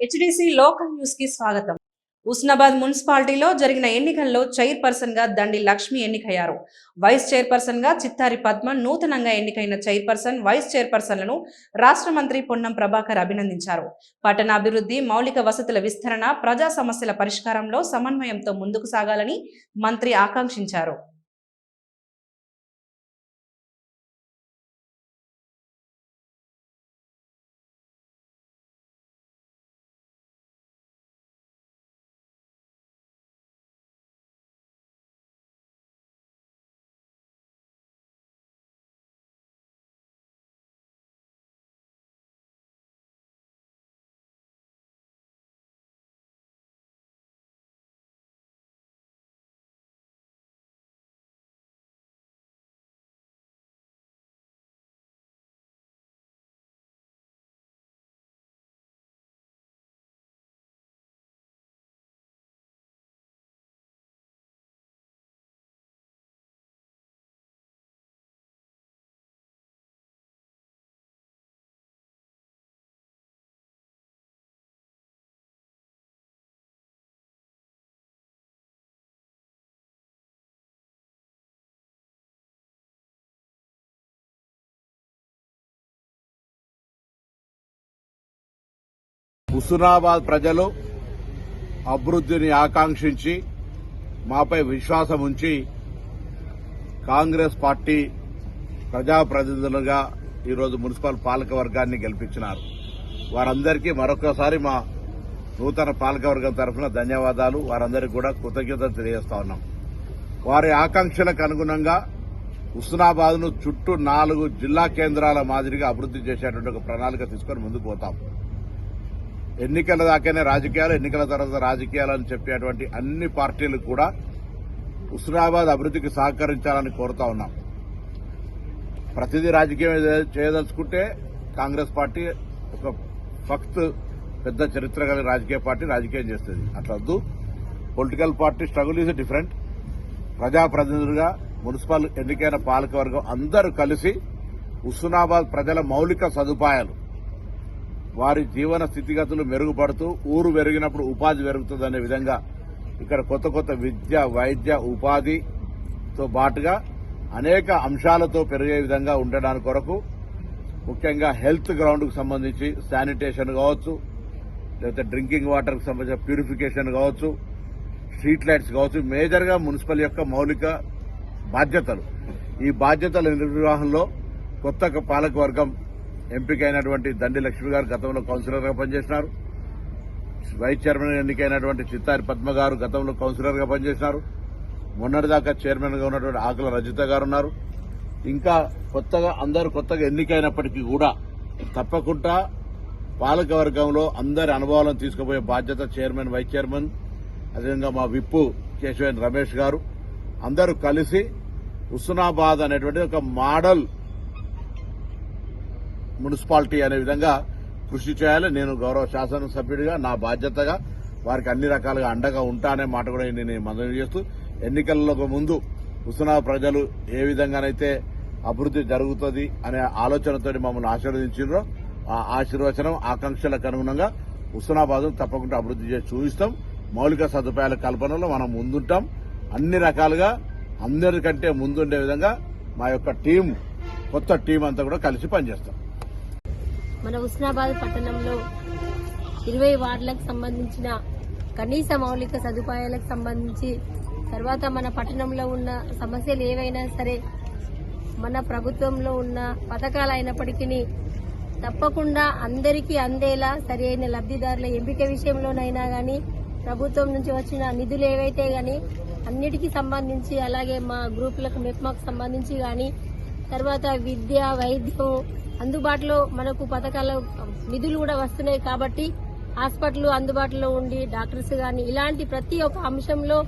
HDC local న్యూస్కి స్వాగతం. ఉస్నాబాద్ మున్సిపాలిటీలో జరిగిన ఎన్నికల్లో చైర్పర్సన్గా దండి లక్ష్మి ఎన్నికయ్యారు. వైస్ చైర్పర్సన్గా చిత్తారి పద్మ నూతనంగా ఎన్నికైన చైర్పర్సన్ వైస్ చైర్పర్సన్లను రాష్ట్ర మంత్రి పొన్నం ప్రభాకర్ అభినందించారు. పట్టణ అభివృద్ధి మౌలిక వసతుల విస్తరణ ప్రజా సమస్యల పరిష్కారంలో సమన్వయంతో ముందుకు సాగాలని మంత్రి ఆకాంక్షించారు. హుస్నాబాద్ ప్రజలు అభివృద్ధిని ఆకాంక్షించి మాపై విశ్వాసం ఉంచి కాంగ్రెస్ పార్టీ ప్రజాప్రతినిధులుగా ఈరోజు మున్సిపల్ పాలకవర్గాన్ని గెలిపించినారు. వారందరికీ మరొకసారి మా నూతన పాలకవర్గం తరఫున ధన్యవాదాలు. వారందరికీ కూడా కృతజ్ఞతలు తెలియజేస్తా ఉన్నాం. వారి ఆకాంక్షలకు అనుగుణంగా హుస్నాబాద్ను చుట్టూ నాలుగు జిల్లా కేంద్రాల మాదిరిగా అభివృద్ది చేసేటువంటి ఒక ప్రణాళిక తీసుకొని ముందుకు పోతాం. ఎన్నికల దాకానే రాజకీయాలు ఎన్నికల తర్వాత రాజకీయాలు అని చెప్పేటువంటి అన్ని పార్టీలు కూడా హుస్నాబాద్ అభివృద్ధికి సహకరించాలని కోరుతా ఉన్నాం. ప్రతిదీ రాజకీయం చేయదలుచుకుంటే కాంగ్రెస్ పార్టీ ఒక ఫక్త్ పెద్ద చరిత్ర గల రాజకీయ పార్టీ రాజకీయం చేస్తుంది. అట్లా వద్దు. Political party struggle is different. ప్రజాప్రతినిధులుగా మున్సిపల్ ఎన్నికైన పాలకవర్గం అందరూ కలిసి హుస్నాబాద్ ప్రజల మౌలిక సదుపాయాలు వారి జీవన స్థితిగతులు మెరుగుపడుతూ ఊరు పెరిగినప్పుడు ఉపాధి పెరుగుతుందనే విధంగా ఇక్కడ కొత్త కొత్త విద్య వైద్య ఉపాధితో పాటుగా అనేక అంశాలతో పెరిగే విధంగా ఉండడానికి కొరకు ముఖ్యంగా హెల్త్ గ్రౌండ్కు సంబంధించి శానిటేషన్ కావచ్చు లేకపోతే డ్రింకింగ్ వాటర్కి సంబంధించిన ప్యూరిఫికేషన్ కావచ్చు స్ట్రీట్ లైట్స్ కావచ్చు మేజర్గా మున్సిపల్ యొక్క మౌలిక బాధ్యతలు. ఈ బాధ్యతల నిర్వహణలో కొత్త పాలకవర్గం ఎంపికైనటువంటి దండి లక్ష్మి గారు గతంలో కౌన్సిలర్గా పనిచేసినారు. వైస్ చైర్మన్ ఎన్నికైనటువంటి చిత్తారి పద్మ గారు గతంలో కౌన్సిలర్గా పనిచేసినారు. మొన్నటిదాకా చైర్మన్గా ఉన్నటువంటి ఆకుల రజిత గారు ఉన్నారు. ఇంకా కొత్తగా అందరూ కొత్తగా ఎన్నికైనప్పటికీ కూడా తప్పకుండా పాలకవర్గంలో అందరి అనుభవాలను తీసుకుపోయే బాధ్యత చైర్మన్ వైస్ చైర్మన్ అదేవిధంగా మా విప్పు కేశవేన్ రమేష్ గారు. అందరూ కలిసి హుస్నాబాద్ అనేటువంటి ఒక మోడల్ మున్సిపాలిటీ అనే విధంగా కృషి చేయాలి. నేను గౌరవ శాసనసభ్యుడిగా నా బాధ్యతగా వారికి అన్ని రకాలుగా అండగా ఉంటానే మాట కూడా నేను మనవి చేస్తూ ఎన్నికలకు ముందు హుస్నాబాద్ ప్రజలు ఏ విధంగానైతే అభివృద్ధి జరుగుతుంది అనే ఆలోచనతో మమ్మల్ని ఆశీర్వదించారో ఆ ఆశీర్వచనం ఆకాంక్షలకు అనుగుణంగా హుస్నాబాద్ను తప్పకుండా అభివృద్ధి చేసి చూపిస్తాం. మౌలిక సదుపాయాల కల్పనలో మనం ముందుంటాం. అన్ని రకాలుగా అందరికంటే ముందుండే విధంగా మా యొక్క టీం కొత్త టీం అంతా కూడా కలిసి పనిచేస్తాం. మన ఉస్నాబాద్ పట్టణంలో ఇరవై వార్డులకు సంబంధించిన కనీస మౌలిక సదుపాయాలకు సంబంధించి తర్వాత మన పట్టణంలో ఉన్న సమస్యలు ఏవైనా సరే మన ప్రభుత్వంలో ఉన్న పథకాలు అయినప్పటికీ తప్పకుండా అందరికీ అందేలా సరి అయిన లబ్ధిదారుల ఎంపిక విషయంలోనైనా కానీ ప్రభుత్వం నుంచి వచ్చిన నిధులు ఏవైతే కానీ అన్నిటికీ సంబంధించి అలాగే మా గ్రూపులకు మెప్మాకు సంబంధించి కానీ తర్వాత విద్య వైద్యం అందుబాటులో మనకు పథకాల నిధులు కూడా వస్తున్నాయి కాబట్టి హాస్పిటల్ అందుబాటులో ఉండి డాక్టర్స్ గాని ఇలాంటి ప్రతి ఒక్క అంశంలో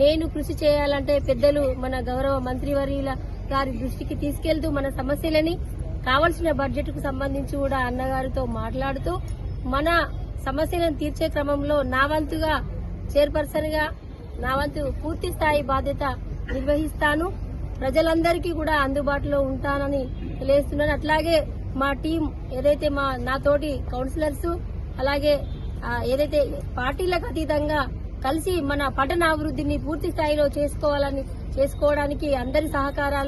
నేను కృషి చేయాలంటే పెద్దలు మన గౌరవ మంత్రివర్యుల గారి దృష్టికి తీసుకెళ్తూ మన సమస్యలని కావలసిన బడ్జెట్కు సంబంధించి కూడా అన్నగారితో మాట్లాడుతూ మన సమస్యలను తీర్చే క్రమంలో నా వంతుగా చైర్పర్సన్గా నా వంతు పూర్తి స్థాయి బాధ్యత నిర్వహిస్తాను. ప్రజలందరికీ కూడా అందుబాటులో ఉంటానని తెలియజేస్తున్నాను. అట్లాగే మా టీం ఏదైతే మా నాతోటి కౌన్సిలర్స్ అలాగే ఏదైతే పార్టీలకు అతీతంగా కలిసి మన పట్టణ అభివృద్ధిని పూర్తి స్థాయిలో చేసుకోవాలని చేసుకోవడానికి అందరి సహకారాలు